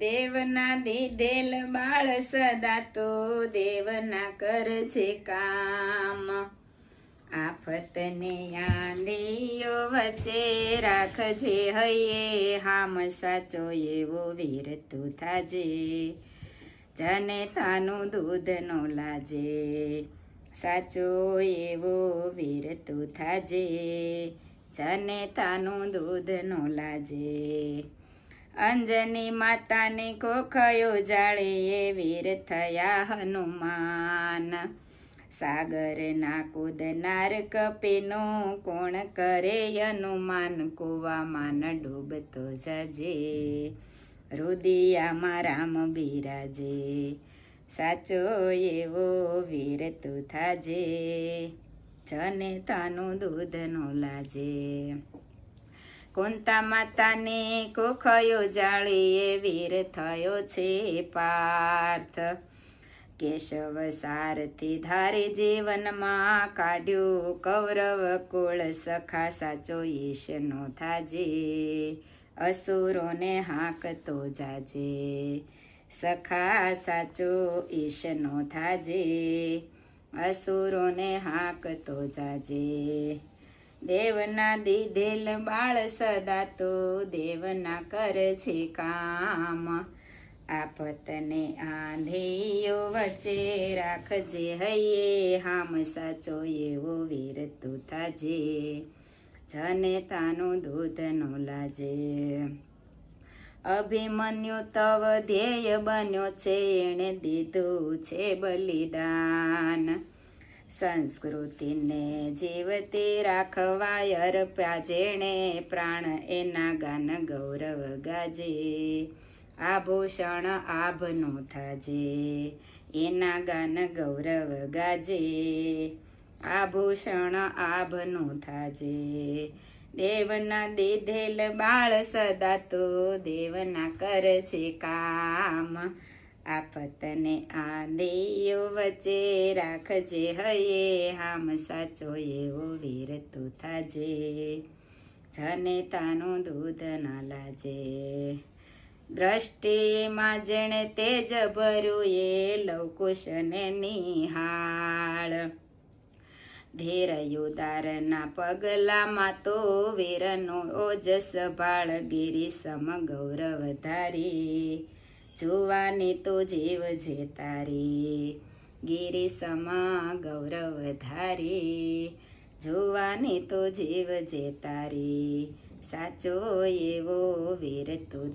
દેવના દીધેલ બાળ સદા તો દેવના કરજે કામ. આફતને આંધીઓ વચ્ચે રાખજે હૈયે, હામ સાચો એવો વીર તું થાજે. જને તાનું દૂધ નો લાજે, સાચો એવો વીર તું થાજે. જને તાનું દૂધ નો લાજે. અંજની માતાની કોખયો જાળે એ વીર થયા હનુમાન. સાગરના કૂદનાર કપીનો કોણ કરે હનુમાન? કૂવામાં ડૂબતો જજે. રુદિયામાં રામ બિરાજે. સાચો એવો વીર તું થાજે. જને તાનું દૂધ નો લાજે. કુંતા માતાને કોખયો જાળીએ વીર થયો છે પાર્થ. કેશવ સારથી ધારે જીવનમાં કાઢ્યું કૌરવ કુળ સખા સાચો ઈશનો થાજે. અસુરોને હાંકતો જાજે. સખા સાચો ઈશનો થાજે. અસુરોને હાંકતો જાજે. દેવના દીધેલ બાળ સદા તો દેવના કર છે કામ. આફતને આંધીઓ વચ્ચે રાખજે હૈયે, હામ સાચો એવો વીર તું થાજે. જને તાનું દૂધ નો લાજે. અભિમન્યુ તવ ધ્યેય બન્યો છે, એણે દીધું છે બલિદાન. સંસ્કૃતિને જીવતે રાખવા અર્પ્યા જેણે પ્રાણ એના ગાન ગૌરવ ગાજે. આભૂષણ આભનો થાજે. એના ગાન ગૌરવ ગાજે. આભૂષણ આભનો થાજે. દેવના દીધેલ બાળ સદા તો દેવના કરે છે કામ. આફતને દેવ વચ્ચે રાખજે હૈયે, હામ સાચો એવો વીર તું થાજે. જને તાનું દૂધ ના લાજે. દ્રષ્ટિમાં જેણે તેજ ભર્યું એ લવકુશને નિહાળ. ધીર યુદારના પગલામાં તો વીરનો ઓજસ ભાળ ગિરી સમ ગૌરવ ધારી. જોવાની તો જીવ જે તારી. ગિરી ગૌરવ ધારી. જોવાની તો જીવ જે તારી. સાચો એવો વીર તું